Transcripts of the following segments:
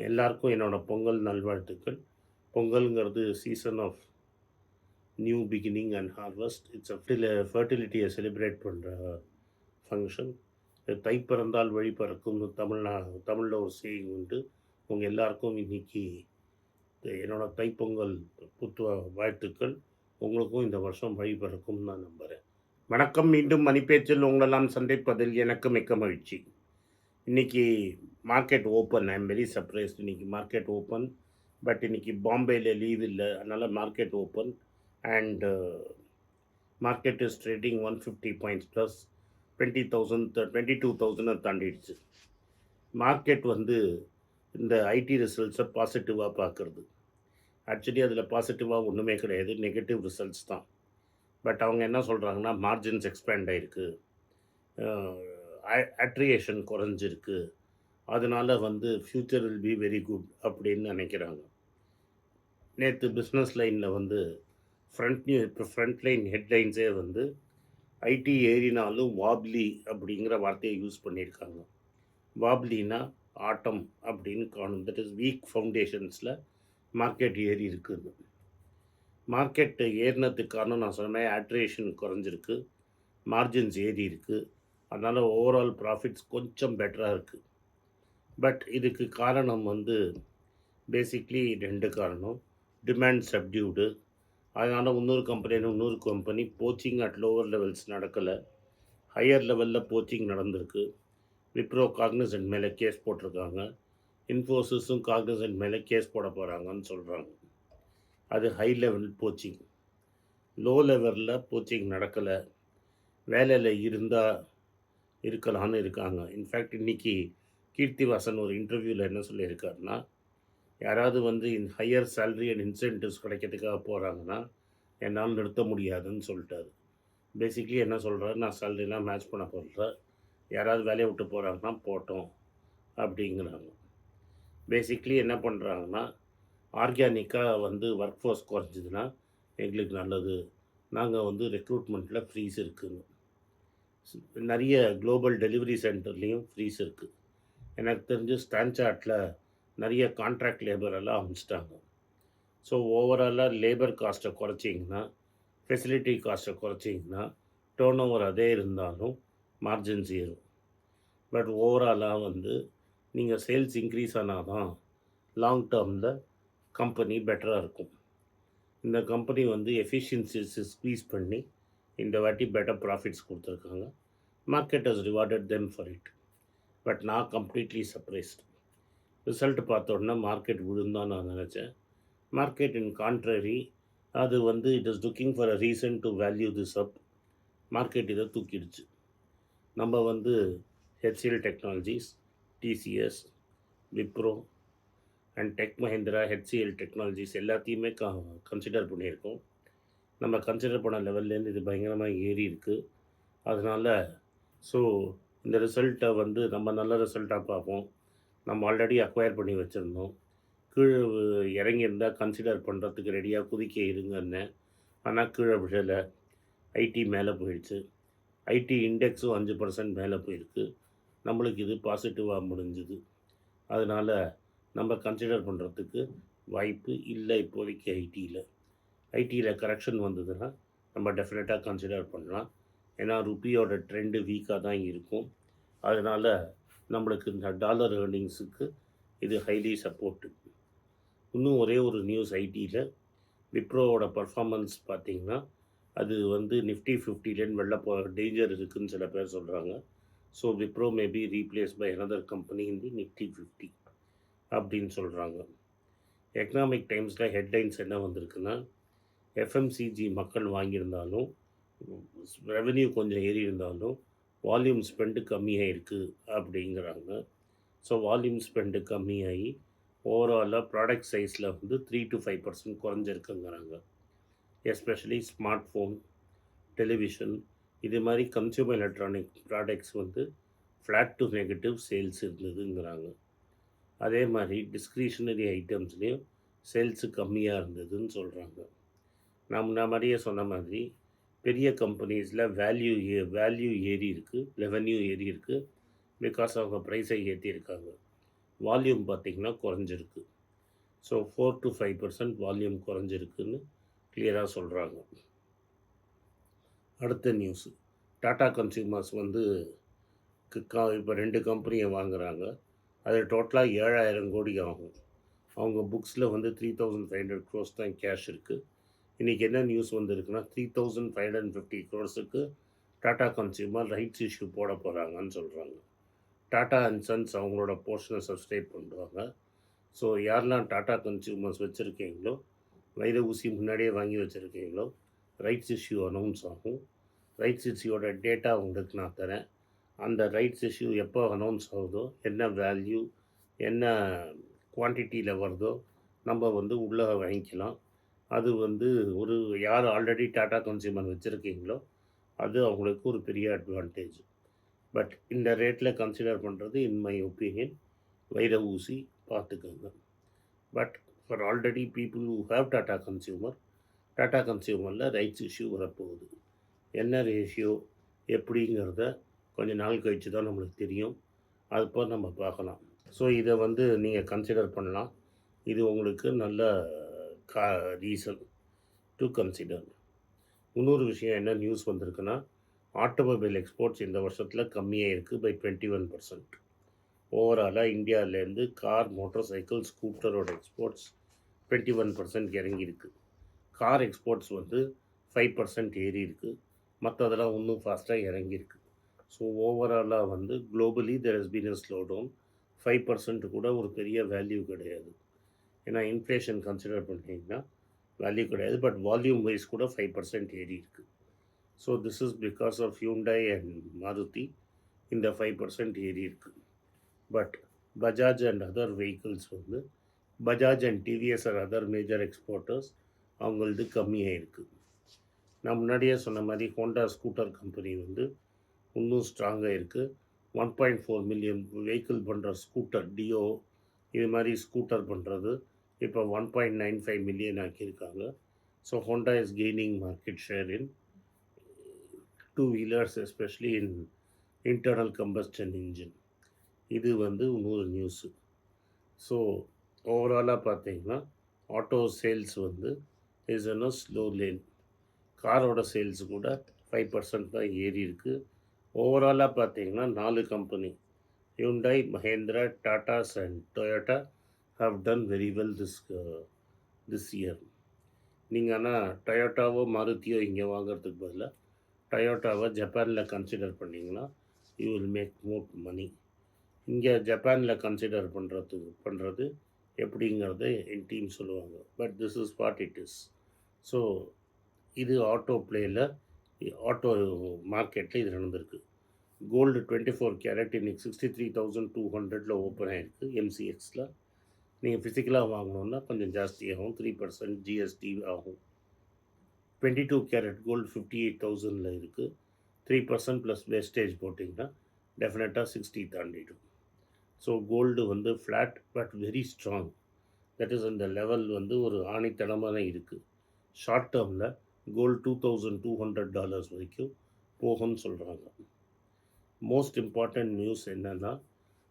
எல்லாருக்கும் என்னோடய பொங்கல் நல்வாழ்த்துக்கள். பொங்கல்ங்கிறது season of new beginning and harvest it's a ஃபர்டிலிட்டியை celebrate பண்ணுற ஃபங்க்ஷன் தை பிறந்தால் வழி பிறக்கும்னு தமிழ்நா தமிழில் ஒரு செய்தி உண்டு. உங்கள் எல்லாருக்கும் இன்றைக்கி என்னோடய தைப்பொங்கல் புத்துவ வாழ்த்துக்கள். உங்களுக்கும் இந்த வருஷம் வழி பிறக்கும்னு நான் நம்புகிறேன் வணக்கம் மீண்டும் மணிப்பேச்சில் உங்களெல்லாம் சந்திப்பதில் எனக்கு மிக்க மகிழ்ச்சி. இன்றைக்கி market open I am very surprised இன்றைக்கி மார்க்கெட் ஓப்பன் பட் இன்னைக்கு பாம்பேயில் லீவ் இல்லை. அதனால் market open and market is trading one fifty points plus twenty thousand twenty two தௌசண்டை தாண்டிடுச்சு. மார்க்கெட் வந்து இந்த ஐடி ரிசல்ட்ஸை பாசிட்டிவாக பார்க்குறது ஆக்சுவலி அதில் பாசிட்டிவாக ஒன்றுமே கிடையாது. நெகட்டிவ் ரிசல்ட்ஸ் தான். பட் அவங்க என்ன சொல்கிறாங்கன்னா மார்ஜின்ஸ் எக்ஸ்பேண்ட் ஆகிருக்கு அட்ரியேஷன் குறைஞ்சிருக்கு. அதனால் வந்து future will be very good அப்படின்னு நினைக்கிறாங்க. நேற்று பிஸ்னஸ் லைனில் வந்து ஃப்ரண்ட் நியூ இப்போ ஃப்ரண்ட் லைன் ஹெட்லைன்ஸே வந்து ஐடி ஏறினாலும் வாப்லி அப்படிங்கிற வார்த்தையை யூஸ் பண்ணியிருக்காங்க. வாப்லினா ஆட்டம் அப்படின்னு காணும். தட் இஸ் வீக் ஃபவுண்டேஷன்ஸில் மார்க்கெட் ஏறி இருக்குது மார்க்கெட்டு ஏறினதுக்கு காரணம் நான் சொன்னேன் ஆட்ரேஷன் குறைஞ்சிருக்கு. மார்ஜின்ஸ் ஏறி இருக்குது அதனால் ஓவரால் ப்ராஃபிட்ஸ் கொஞ்சம் பெட்டராக இருக்குது பட் இதுக்கு காரணம் வந்து பேசிக்லி ரெண்டு காரணம். டிமாண்ட் சப்டியூடு அதனால் இன்னொரு கம்பெனி இன்னொரு company poaching at lower levels நடக்கலை. ஹையர் லெவலில் போச்சிங் நடந்திருக்கு. விப்ரோ காக்னிசன்ட் மேலே கேஸ் போட்டிருக்காங்க. இன்ஃபோசிஸும் காக்னிசன்ட் மேலே கேஸ் போட போகிறாங்கன்னு சொல்கிறாங்க அது ஹை லெவல் போச்சிங் லோ லெவலில் போச்சிங் நடக்கலை. வேலையில் இருந்தால் இருக்கலான்னு இருக்காங்க. இன்ஃபேக்ட் இன்றைக்கி கீர்த்திவாசன் ஒரு இன்டர்வியூவில் என்ன சொல்லியிருக்காருன்னா யாராவது வந்து in higher salary and incentives கிடைக்கிறதுக்காக போகிறாங்கன்னா என்னால் நிறுத்த முடியாதுன்னு சொல்லிட்டாரு. பேசிக்லி என்ன சொல்கிறாரு நான் சேலரிலாம் மேட்ச் பண்ண போடுறேன் யாராவது வேலையை விட்டு போகிறாங்கன்னா போட்டோம் அப்படிங்கிறாங்க. பேசிக்லி என்ன பண்ணுறாங்கன்னா ஆர்கானிக்காக வந்து ஒர்க் ஃபோர்ஸ் குறைஞ்சிதுன்னா எங்களுக்கு நல்லது. நாங்கள் வந்து ரெக்ரூட்மெண்ட்டில் ஃப்ரீஸ் இருக்குங்க நிறைய குளோபல் டெலிவரி சென்டர்லேயும் ஃப்ரீஸ் இருக்குது எனக்கு தெரிஞ்சு ஸ்டான்சார்ட்டில் நிறைய கான்ட்ராக்ட் லேபர் எல்லாம் அமைச்சிட்டாங்க. ஸோ ஓவராலாக லேபர் காஸ்ட்டை குறைச்சிங்கன்னா ஃபெசிலிட்டி காஸ்ட்டை குறைச்சிங்கன்னா டேர்ன் ஓவர் அதே இருந்தாலும் மார்ஜின்ஸ் ஏறும் பட் ஓவராலாக வந்து நீங்கள் சேல்ஸ் இன்க்ரீஸ் ஆனால் தான் லாங் டேர்மில் கம்பெனி பெட்டராக இருக்கும். இந்த கம்பெனி வந்து எஃபிஷியன்சிஸ் ஸ்க்வீஸ் பண்ணி இந்த வாட்டி பெட்டர் ப்ராஃபிட்ஸ் கொடுத்துருக்காங்க. Market has rewarded them for it but நான் கம்ப்ளீட்லி சர்ப்ரைஸ்ட் ரிசல்ட் பார்த்த உடனே மார்க்கெட் விழுந்தான் நான் நினச்சேன். மார்க்கெட் இன் கான்ட்ரரி அது வந்து it is looking for a reason to value this up market இதை தூக்கிடுச்சு. நம்ம வந்து HCL technologies TCS Wipro and Tech Mahindra HCL technologies எல்லாத்தையுமே க கன்சிடர் பண்ணியிருக்கோம். நம்ம கன்சிடர் பண்ண லெவல்லேருந்து இது பயங்கரமாக ஏறி இருக்குது அதனால் ஸோ இந்த ரிசல்ட்டை வந்து நம்ம நல்ல ரிசல்ட்டாக பார்ப்போம். நம்ம ஆல்ரெடி அக்வயர் பண்ணி வச்சுருந்தோம். கீழே இறங்கியிருந்தால் கன்சிடர் பண்ணுறதுக்கு ரெடியாக குதிக்க இருங்கன்னு. ஆனால் கீழே விழலை. ஐடி மேலே போயிடுச்சு. ஐடி இண்டெக்ஸும் அஞ்சு பர்சன்ட் மேலே போயிருக்கு. நம்மளுக்கு இது பாசிட்டிவாக முடிஞ்சுது. அதனால் நம்ம கன்சிடர் பண்ணுறதுக்கு வாய்ப்பு இல்லை இப்போதைக்கு ஐடியில் ஐடியில் கரெக்ஷன் வந்ததுன்னா நம்ம டெஃபினட்டாக கன்சிடர் பண்ணலாம். ஏன்னா ருப்பியோட ட்ரெண்டு வீக்காக தான் இருக்கும். அதனால் நம்மளுக்கு இந்த டாலர் ஏர்னிங்ஸுக்கு இது ஹைலி சப்போர்ட்டு இன்னும் ஒரே ஒரு நியூஸ் ஐடியில் விப்ரோவோட பர்ஃபார்மன்ஸ் பார்த்திங்கன்னா அது வந்து நிஃப்டி ஃபிஃப்டிலேருந்து வெளில போ டேஞ்சர் இருக்குதுன்னு சில பேர் சொல்கிறாங்க so Wipro may be replace by another company in the Nifty fifty அப்படின்னு சொல்கிறாங்க எக்கனாமிக் டைம்ஸில் ஹெட்லைன்ஸ் என்ன வந்திருக்குன்னா எஃப்எம்சிஜி மக்கள் வாங்கியிருந்தாலும் ரெவென்யூ கொஞ்சம் ஏறி இருந்தாலும் வால்யூம் ஸ்பெண்டு கம்மியாக இருக்குது அப்படிங்கிறாங்க ஸோ வால்யூம் ஸ்பெண்டு கம்மியாகி ஓவராலாக ப்ராடக்ட் சைஸில் வந்து த்ரீ டு ஃபைவ் பர்சன்ட் குறைஞ்சிருக்குங்கிறாங்க. எஸ்பெஷலி ஸ்மார்ட் ஃபோன் டெலிவிஷன் இது மாதிரி கன்சியூமர் எலக்ட்ரானிக் ப்ராடக்ட்ஸ் வந்து ஃப்ளாட் டு நெகட்டிவ் சேல்ஸ் இருந்ததுங்கிறாங்க. அதே மாதிரி டிஸ்க்ரிஷனரி ஐட்டம்ஸ்லேயும் சேல்ஸு கம்மியாக இருந்ததுன்னு சொல்கிறாங்க நான் முன்ன மாதிரியே சொன்ன மாதிரி பெரிய கம்பெனிஸில் வேல்யூ ஏ வேல்யூ ஏறி இருக்குது ரெவன்யூ ஏறி இருக்குது பிகாஸ் அவங்க ப்ரைஸை ஏற்றிருக்காங்க வால்யூம் பார்த்திங்கன்னா குறைஞ்சிருக்கு. So four to five percent volume குறைஞ்சிருக்குன்னு கிளியராக சொல்கிறாங்க அடுத்த நியூஸு டாடா கன்சியூமர்ஸ் வந்து இப்போ ரெண்டு கம்பெனியை வாங்குகிறாங்க அது டோட்டலாக ஏழாயிரம் கோடி ஆகும். அவங்க புக்ஸில் வந்து three thousand five hundred crores தான் கேஷ் இருக்குது இன்றைக்கி என்ன நியூஸ் வந்திருக்குன்னா three thousand five hundred fifty க்ரோர்ஸுக்கு Tata consumer rights issue போட போகிறாங்கன்னு சொல்கிறாங்க டாடா அண்ட் சன்ஸ் அவங்களோட போர்ஷனை சப்ஸ்கிரைப் பண்ணுவாங்க ஸோ யாரெல்லாம் டாடா கன்சியூமர்ஸ் வச்சுருக்கீங்களோ வைர ஊசி முன்னாடியே வாங்கி வச்சுருக்கீங்களோ ரைட்ஸ் இஷ்யூ அனௌன்ஸ் ஆகும். ரைட்ஸ் இஷ்யூவோட டேட்டா உங்களுக்கு நான் தரேன். அந்த ரைட்ஸ் இஷ்யூ எப்போ அனௌன்ஸ் ஆகுதோ என்ன வேல்யூ என்ன குவான்டிட்டியில் வருதோ நம்ம வந்து உள்ளே வாங்கிக்கலாம். அது வந்து ஒரு யார் ஆல்ரெடி டாடா கன்சியூமர் வச்சுருக்கீங்களோ அது அவங்களுக்கு ஒரு பெரிய அட்வான்டேஜ் பட் இந்த ரேட்டில் கன்சிடர் பண்ணுறது இன் மை ஒப்பீனியன் வைர ஊசி பார்த்துக்கோங்க. But for already people who have Tata consumer Tata கன்சியூமரில் rights issue வரப்போகுது. என்ன ரேஷியோ எப்படிங்கிறத கொஞ்சம் நாள் கழித்து தான் நம்மளுக்கு தெரியும். அதுப்போ நம்ம பார்க்கலாம். ஸோ இதை வந்து நீங்கள் கன்சிடர் பண்ணலாம். இது உங்களுக்கு நல்ல கா ரீசன் டு கன்சிடர் இன்னொரு விஷயம் என்ன நியூஸ் வந்திருக்குன்னா ஆட்டோமொபைல் எக்ஸ்போர்ட்ஸ் இந்த வருஷத்தில் கம்மியாக இருக்குது பை டுவெண்ட்டி ஒன் பர்சன்ட் ஓவராலாக இந்தியாவிலேருந்து கார் மோட்டார் சைக்கிள் ஸ்கூட்டரோட எக்ஸ்போர்ட்ஸ் டுவெண்ட்டி ஒன் பர்சன்ட் இறங்கியிருக்கு கார் எக்ஸ்போர்ட்ஸ் வந்து ஃபைவ் பர்சன்ட் ஏறி இருக்குது மற்றதெல்லாம் இன்னும் ஃபாஸ்ட்டாக இறங்கியிருக்கு ஸோ ஓவராலாக வந்து globally there has been a slow down five percent கூட ஒரு பெரிய வேல்யூ கிடையாது. ஏன்னா இன்ஃப்ளேஷன் கன்சிடர் பண்ணிங்கன்னா வேல்யூ கிடையாது பட் வால்யூம் வைஸ் கூட ஃபைவ் பர்சன்ட் ஏறி இருக்குது so this is because of Hyundai and Maruti இந்த ஃபைவ் பர்சன்ட் ஏறி இருக்குது but Bajaj and other vehicles வந்து Bajaj and TVS are other major exporters அவங்களது கம்மியாக இருக்குது நான் முன்னாடியே சொன்ன மாதிரி ஹோண்டா ஸ்கூட்டர் கம்பெனி வந்து இன்னும் ஸ்ட்ராங்காக இருக்குது one point four million vehicle பண்ணுற ஸ்கூட்டர் டியோ இது மாதிரி ஸ்கூட்டர் பண்ணுறது இப்போ one point nine five million ஆக்கியிருக்காங்க. So Honda is gaining market share in two wheelers especially in internal combustion engine இது வந்து இன்னொரு நியூஸு ஸோ ஓவராலாக பார்த்தீங்கன்னா ஆட்டோ சேல்ஸ் வந்து இஸ் அ ஸ்லோ லேன் காரோட சேல்ஸ் கூட ஃபைவ் பர்சன்ட் தான் ஏறி இருக்குது ஓவராலாக பார்த்தீங்கன்னா நாலு company Hyundai Mahindra Tatas and Toyota have done very well this this year நீங்கள் ஆனால் டொயோட்டாவோ மாருதியோ இங்கே வாங்குறதுக்கு பதிலாக டொயோட்டாவை ஜப்பானில் கன்சிடர் பண்ணிங்கன்னா you will make more money இங்கே ஜப்பானில் கன்சிடர் பண்ணுறதுக்கு பண்ணுறது எப்படிங்கிறத என் டீம் சொல்லுவாங்க. But this is what it is so இது ஆட்டோ பிளேயில் ஆட்டோ மார்க்கெட்டில் இது நடந்திருக்கு. கோல்டு டுவெண்ட்டி ஃபோர் கேரட் இன்னைக்கு சிக்ஸ்டி த்ரீ தௌசண்ட் டூ ஹண்ட்ரடில் ஓப்பன் ஆகிருக்கு எம்சிஎக்ஸில் நீங்கள் ஃபிசிக்கலாக வாங்கினோன்னா கொஞ்சம் ஜாஸ்தியாகும் த்ரீ பர்சன்ட் ஜிஎஸ்டி ஆகும். Twenty two carat gold fifty eight தௌசண்டில் இருக்குது த்ரீ பர்சன்ட் ப்ளஸ் வேஸ்டேஜ் போட்டிங்கன்னா டெஃபினட்டாக சிக்ஸ்டி தாண்டிடும். ஸோ கோல்டு வந்து flat but very strong that is அந்த லெவல் வந்து ஒரு ஆணித்தனமான இருக்குது ஷார்ட் டேர்மில் gold two thousand two hundred dollars வரைக்கும் போகும்னு சொல்கிறாங்க மோஸ்ட் இம்பார்ட்டண்ட் நியூஸ் என்னென்னா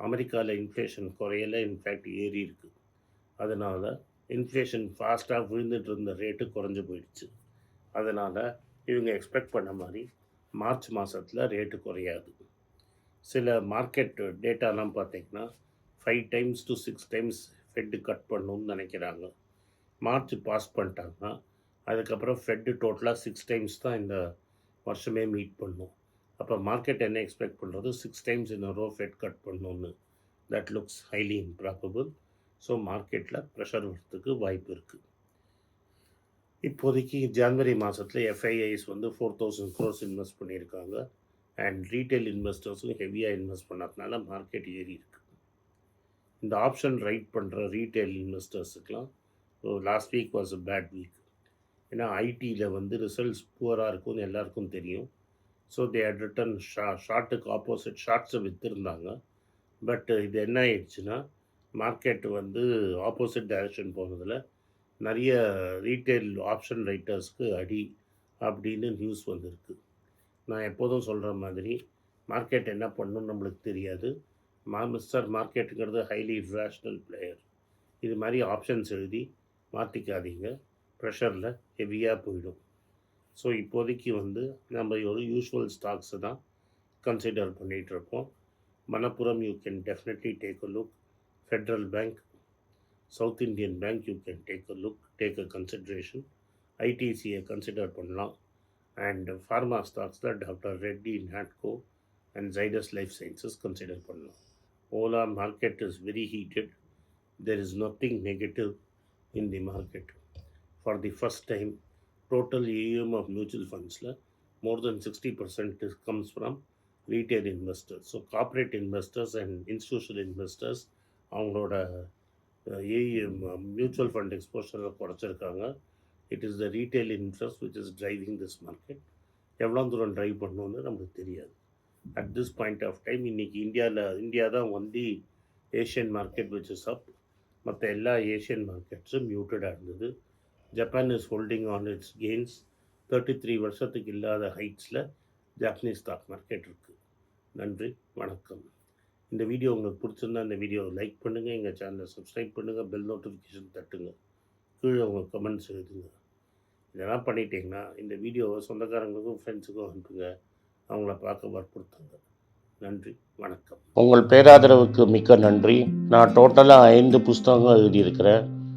அமெரிக்காவில் இன்ஃப்ளேஷன் குறையல. இன்ஃபேக்ட் ஏறி இருக்குது அதனால் இன்ஃப்ளேஷன் ஃபாஸ்ட்டாக விழுந்துட்டு இருந்த ரேட்டு குறைஞ்சி போயிடுச்சு. அதனால் இவங்க எக்ஸ்பெக்ட் பண்ண மாதிரி மார்ச் மாதத்தில் ரேட்டு குறையாது. சில மார்க்கெட் டேட்டாலாம் பார்த்திங்கன்னா five times to six times Fed cut பண்ணணும்னு நினைக்கிறாங்க. மார்ச் பாஸ் பண்ணிட்டாங்கன்னா அதுக்கப்புறம் ஃபெட்டு டோட்டலாக சிக்ஸ் டைம்ஸ் தான் இந்த வருஷமே மீட் பண்ணும். அப்போ மார்க்கெட் என்ன எக்ஸ்பெக்ட் பண்ணுறது சிக்ஸ் டைம்ஸ் இன்னொரு ரோ ஃபெட் கட் பண்ணணுன்னு that looks highly improbable so மார்க்கெட்டில் ப்ரெஷர் வரத்துக்கு வாய்ப்பு இருக்குது இப்போதைக்கு ஜான்வரி மாதத்தில் எஃப்ஐஐஸ் வந்து ஃபோர் தௌசண்ட் க்ரோர்ஸ் இன்வெஸ்ட் பண்ணியிருக்காங்க. அண்ட் ரீட்டைல் இன்வெஸ்டர்ஸும் ஹெவியாக இன்வெஸ்ட் பண்ணதுனால மார்க்கெட் ஏறி இருக்குது இந்த ஆப்ஷன் ரைட் பண்ணுற retail இன்வெஸ்டர்ஸுக்கெலாம் last week was a bad week ஏன்னா ஐடியில் வந்து ரிசல்ட்ஸ் புவராக இருக்கும்னு எல்லாருக்கும் தெரியும். ஸோ தே ஹட் ரிட்டன் ஷா ஷார்ட்டுக்கு ஆப்போசிட் ஷார்ட்ஸை விற்றுருந்தாங்க பட் இது என்ன ஆயிடுச்சுன்னா மார்க்கெட் வந்து ஆப்போசிட் டைரக்ஷன் போகிறதுல நிறைய ரீட்டைல் ஆப்ஷன் ரைட்டர்ஸ்க்கு அடி அப்படின்னு நியூஸ் வந்திருக்கு. நான் எப்போதும் சொல்கிற மாதிரி மார்க்கெட் என்ன பண்ணணும்னு நம்மளுக்கு தெரியாது. மா மிஸ்டர் மார்க்கெட்டுங்கிறது ஹைலி ரேஷ்னல் பிளேயர் இது மாதிரி ஆப்ஷன்ஸ் எழுதி மாற்றிக்காதீங்க ப்ரெஷரில் ஹெவியாக போயிடும். ஸோ இப்போதைக்கு வந்து நம்ம ஒரு யூஷுவல் ஸ்டாக்ஸை தான் கன்சிடர் பண்ணிகிட்ருக்கோம் Manappuram you can definitely take a look Federal bank South Indian bank you can take a look take a consideration ஐடிசியை கன்சிடர் பண்ணலாம். And pharma ஸ்டாக்ஸில் doctor Reddy Natco and Zydus life sciences consider பண்ணலாம். Ola market is very heated there is nothing negative in the market for the first time total AM of mutual ஃபண்ட்ஸில் more then sixty percent comes from retail investors so corporate investors and institutional investors அவங்களோட AM mutual fund எக்ஸ்போஷரை குறைச்சிருக்காங்க. It is the retail interest which is driving this market எவ்வளோ தூரம் drive பண்ணணும்னு நமக்கு தெரியாது. At this point of time இன்றைக்கி இந்தியாவில் India தான் வந்து Asian market which is up மற்ற எல்லா ஏஷியன் மார்க்கெட்ஸும் மியூட்டடாக இருந்தது. Japan is holding on its gains thirty three வருஷத்துக்கு இல்லாத ஹைட்ஸில் ஜாப்பனீஸ் ஸ்டாக் மார்க்கெட் இருக்குது நன்றி வணக்கம். இந்த வீடியோ உங்களுக்கு பிடிச்சிருந்தா இந்த வீடியோவை லைக் பண்ணுங்கள் எங்கள் சேனலை சப்ஸ்கிரைப் பண்ணுங்கள் பெல் நோட்டிஃபிகேஷன் தட்டுங்க. கீழே உங்கள் கமெண்ட்ஸ் எழுதுங்க. இதெல்லாம் பண்ணிட்டீங்கன்னா இந்த வீடியோவை சொந்தக்காரங்களுக்கும் ஃப்ரெண்ட்ஸுக்கும் அனுப்புங்க. அவங்கள பார்க்க வற்புறுத்துங்க. நன்றி வணக்கம். உங்கள் பேராதரவுக்கு மிக்க நன்றி. நான் டோட்டலாக ஐந்து புஸ்தகங்கள் எழுதியிருக்கிறேன்.